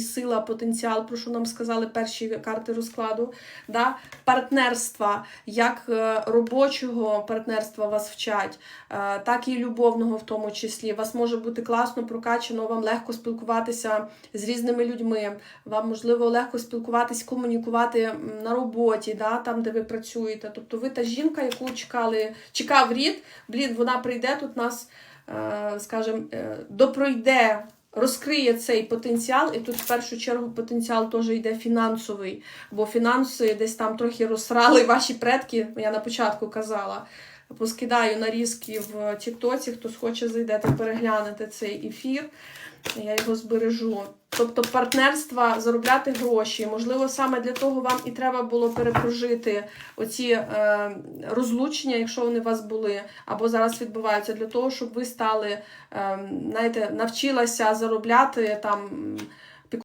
сила, потенціал, про що нам сказали перші карти розкладу, да? партнерства, як е, робочого партнерства вас вчать, е, так і любовного в тому числі. Вас може бути класно прокачано, вам легко спілкуватися з різними людьми, вам можливо легко спілкуватись, комунікувати на роботі, да? там, де ви працюєте. Тобто ви та жінка, яку чекали, чекав рід, блін, вона прийде тут нас, е, скажімо, допройде розкриє цей потенціал, і тут в першу чергу потенціал теж йде фінансовий, бо фінанси десь там трохи розсрали ваші предки, я на початку казала. Поскидаю нарізки в Тіктоці, хто схоче зайдете переглянути цей ефір, я його збережу. Тобто партнерства, заробляти гроші. Можливо, саме для того вам і треба було перепрожити оці е, розлучення, якщо вони у вас були, або зараз відбуваються, для того, щоб ви стали, е, знаєте, навчилася заробляти там